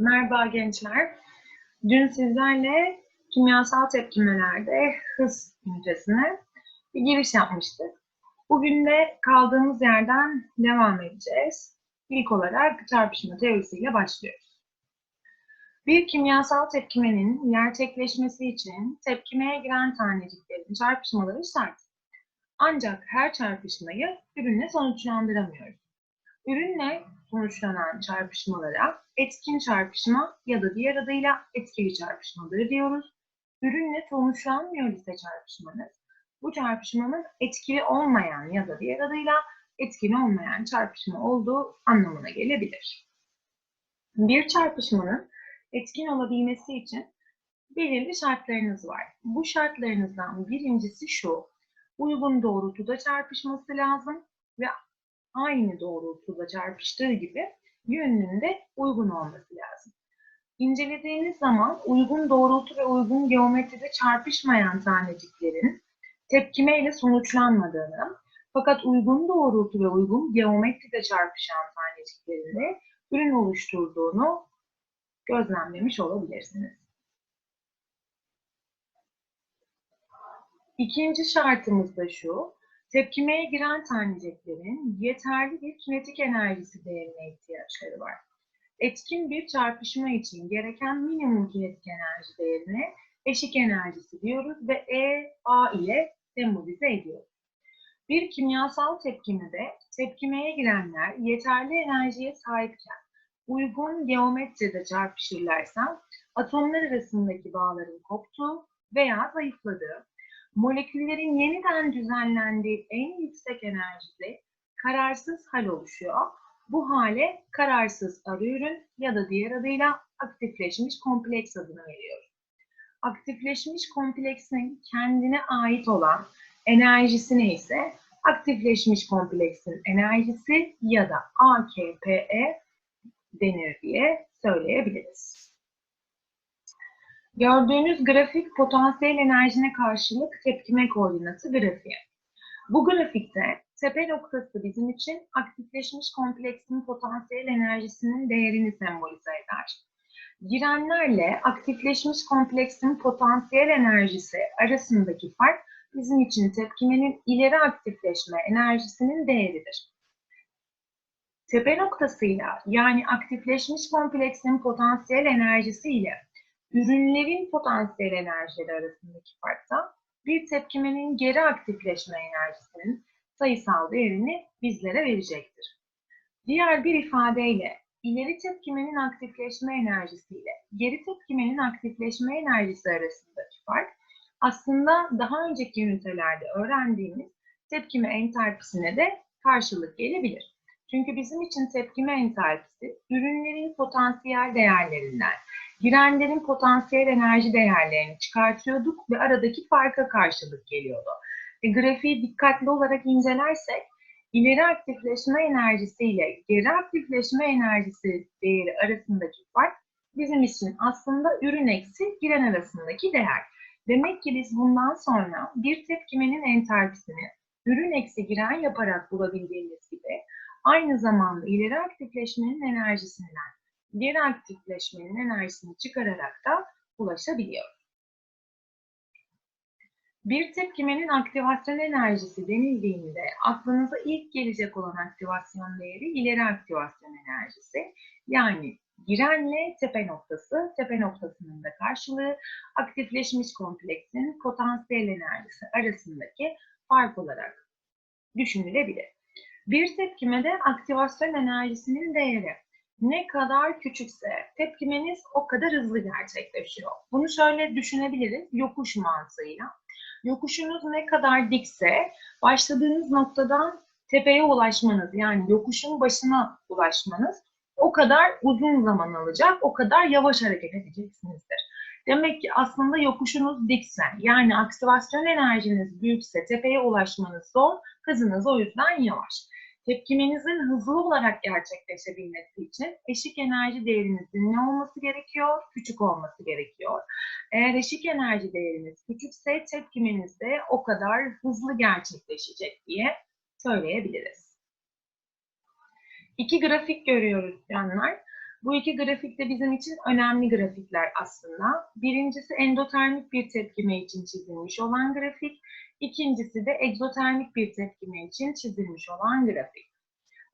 Merhaba gençler. Dün sizlerle kimyasal tepkimelerde hız ünitesine bir giriş yapmıştık. Bugün de kaldığımız yerden devam edeceğiz. İlk olarak çarpışma teorisiyle başlıyoruz. Bir kimyasal tepkimenin gerçekleşmesi için tepkimeye giren taneciklerin çarpışmaları şart. Ancak her çarpışmayı ürünle sonuçlandıramıyoruz. Ürünle sonuçlanan çarpışmalara etkin çarpışma ya da diğer adıyla etkili çarpışmaları diyoruz. Ürünle sonuçlanmıyor ise çarpışmanız, bu çarpışmanın etkili olmayan ya da diğer adıyla etkin olmayan çarpışma olduğu anlamına gelebilir. Bir çarpışmanın etkin olabilmesi için belirli şartlarınız var. Bu şartlarınızdan birincisi şu, uygun doğrultuda çarpışması lazım ve aynı doğrultuda çarpıştığı gibi yönünün de uygun olması lazım. İncelediğiniz zaman uygun doğrultu ve uygun geometride çarpışmayan taneciklerin tepkime ile sonuçlanmadığını, fakat uygun doğrultu ve uygun geometride çarpışan taneciklerin ürün oluşturduğunu gözlemlemiş olabilirsiniz. İkinci şartımız da şu, Tepkimeye giren taneciklerin yeterli bir kinetik enerjisi değerine ihtiyaçları var. Etkin bir çarpışma için gereken minimum kinetik enerji değerine eşik enerjisi diyoruz ve E, A ile sembolize ediyoruz. Bir kimyasal tepkimede tepkimeye girenler yeterli enerjiye sahipken uygun geometride çarpışırlarsa atomlar arasındaki bağların koptuğu veya zayıfladığı moleküllerin yeniden düzenlendiği en yüksek enerjide kararsız hal oluşuyor. Bu hale kararsız arı ürün ya da diğer adıyla aktifleşmiş kompleks adını veriyoruz. Aktifleşmiş kompleksin kendine ait olan enerjisi neyse aktifleşmiş kompleksin enerjisi ya da AKPE denir diye söyleyebiliriz. Gördüğünüz grafik potansiyel enerjine karşılık tepkime koordinatı grafiği. Bu grafikte tepe noktası bizim için aktifleşmiş kompleksin potansiyel enerjisinin değerini sembolize eder. Girenlerle aktifleşmiş kompleksin potansiyel enerjisi arasındaki fark bizim için tepkimenin ileri aktifleşme enerjisinin değeridir. Tepe noktasıyla yani aktifleşmiş kompleksin potansiyel enerjisi ile ürünlerin potansiyel enerjileri arasındaki farkta bir tepkimenin geri aktifleşme enerjisinin sayısal değerini bizlere verecektir. Diğer bir ifadeyle ileri tepkimenin aktifleşme enerjisi ile geri tepkimenin aktifleşme enerjisi arasındaki fark aslında daha önceki ünitelerde öğrendiğimiz tepkime entalpisine de karşılık gelebilir. Çünkü bizim için tepkime entalpisi ürünlerin potansiyel değerlerinden girenlerin potansiyel enerji değerlerini çıkartıyorduk ve aradaki farka karşılık geliyordu. E, grafiği dikkatli olarak incelersek ileri aktifleşme enerjisi ile geri aktifleşme enerjisi değeri arasındaki fark bizim için aslında ürün eksi giren arasındaki değer. Demek ki biz bundan sonra bir tepkimenin entalpisini ürün eksi giren yaparak bulabildiğimiz gibi aynı zamanda ileri aktifleşmenin enerjisinden geri aktifleşmenin enerjisini çıkararak da ulaşabiliyor. Bir tepkimenin aktivasyon enerjisi denildiğinde aklınıza ilk gelecek olan aktivasyon değeri ileri aktivasyon enerjisi. Yani girenle tepe noktası, tepe noktasının da karşılığı aktifleşmiş kompleksin potansiyel enerjisi arasındaki fark olarak düşünülebilir. Bir tepkimede aktivasyon enerjisinin değeri ne kadar küçükse tepkimeniz o kadar hızlı gerçekleşiyor. Bunu şöyle düşünebiliriz yokuş mantığıyla. Yokuşunuz ne kadar dikse başladığınız noktadan tepeye ulaşmanız yani yokuşun başına ulaşmanız o kadar uzun zaman alacak, o kadar yavaş hareket edeceksinizdir. Demek ki aslında yokuşunuz dikse yani aktivasyon enerjiniz büyükse tepeye ulaşmanız zor, hızınız o yüzden yavaş. Tepkimenizin hızlı olarak gerçekleşebilmesi için eşik enerji değerinizin ne olması gerekiyor? Küçük olması gerekiyor. Eğer eşik enerji değeriniz küçükse tepkimeniz de o kadar hızlı gerçekleşecek diye söyleyebiliriz. İki grafik görüyoruz canlar. Bu iki grafik de bizim için önemli grafikler aslında. Birincisi endotermik bir tepkime için çizilmiş olan grafik. İkincisi de egzotermik bir tepkime için çizilmiş olan grafik.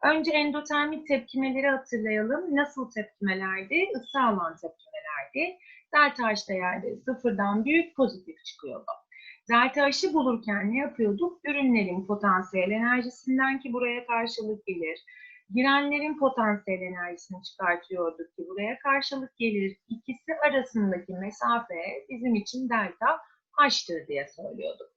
Önce endotermik tepkimeleri hatırlayalım. Nasıl tepkimelerdi? Isı alan tepkimelerdi. Delta H değerleri sıfırdan büyük pozitif çıkıyordu. Delta H'ı bulurken ne yapıyorduk? Ürünlerin potansiyel enerjisinden ki buraya karşılık gelir. Girenlerin potansiyel enerjisini çıkartıyorduk ki buraya karşılık gelir. İkisi arasındaki mesafe bizim için delta H'tır diye söylüyorduk.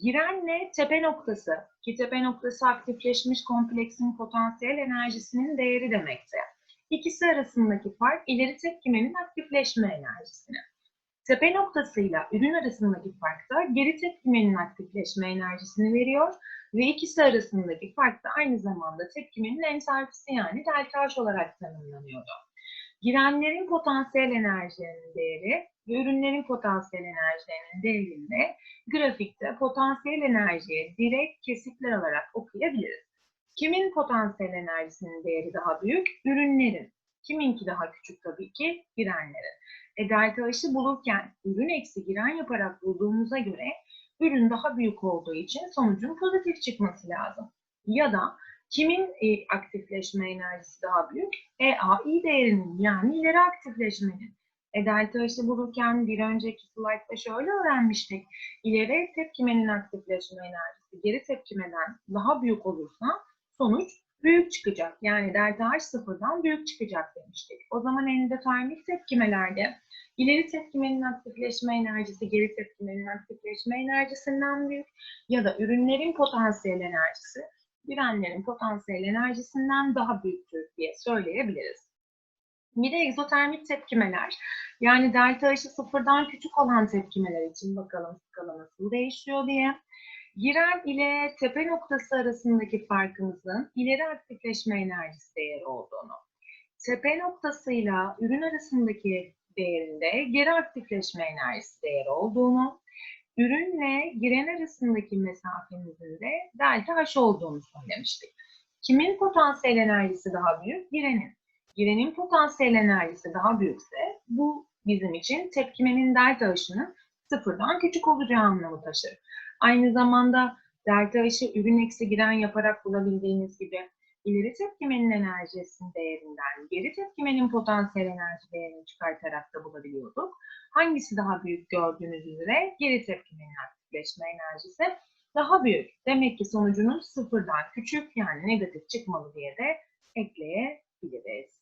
Girenle tepe noktası ki tepe noktası aktifleşmiş kompleksin potansiyel enerjisinin değeri demekti. İkisi arasındaki fark ileri tepkimenin aktifleşme enerjisini. Tepe noktasıyla ürün arasındaki fark da geri tepkimenin aktifleşme enerjisini veriyor ve ikisi arasındaki fark da aynı zamanda tepkimenin entalpisi yani delta H olarak tanımlanıyordu. Girenlerin potansiyel enerjilerinin değeri ve ürünlerin potansiyel enerjilerinin değerinde grafikte potansiyel enerjiye direkt kesitler alarak okuyabiliriz. Kimin potansiyel enerjisinin değeri daha büyük? Ürünlerin. Kiminki daha küçük tabii ki? Girenlerin. E delta H'ı bulurken ürün eksi giren yaparak bulduğumuza göre ürün daha büyük olduğu için sonucun pozitif çıkması lazım. Ya da kimin e, aktifleşme enerjisi daha büyük? E AI değerinin yani ileri aktifleşmenin. E delta H'ı bulurken bir önceki slaytta şöyle öğrenmiştik. İleri tepkimenin aktifleşme enerjisi geri tepkimeden daha büyük olursa sonuç büyük çıkacak. Yani delta H sıfırdan büyük çıkacak demiştik. O zaman endotermik tepkimelerde ileri tepkimenin aktifleşme enerjisi geri tepkimenin aktifleşme enerjisinden büyük ya da ürünlerin potansiyel enerjisi girenlerin potansiyel enerjisinden daha büyüktür diye söyleyebiliriz. Bir de egzotermik tepkimeler. Yani delta H'ı sıfırdan küçük olan tepkimeler için bakalım skala nasıl değişiyor diye. Giren ile tepe noktası arasındaki farkımızın ileri aktifleşme enerjisi değeri olduğunu, tepe noktasıyla ürün arasındaki değerinde geri aktifleşme enerjisi değeri olduğunu, ürünle giren arasındaki mesafemizin de delta H olduğunu söylemiştik. Kimin potansiyel enerjisi daha büyük? Girenin. Girenin potansiyel enerjisi daha büyükse bu bizim için tepkimenin delta H'ının sıfırdan küçük olacağı anlamı taşır. Aynı zamanda delta H'ı ürün eksi giren yaparak bulabildiğiniz gibi ileri tepkimenin enerjisinin değerinden geri tepkimenin potansiyel enerji değerini çıkartarak da bulabiliyorduk. Hangisi daha büyük gördüğünüz üzere geri tepkimenin aktifleşme enerjisi daha büyük. Demek ki sonucunuz sıfırdan küçük yani negatif çıkmalı diye de ekleyebiliriz.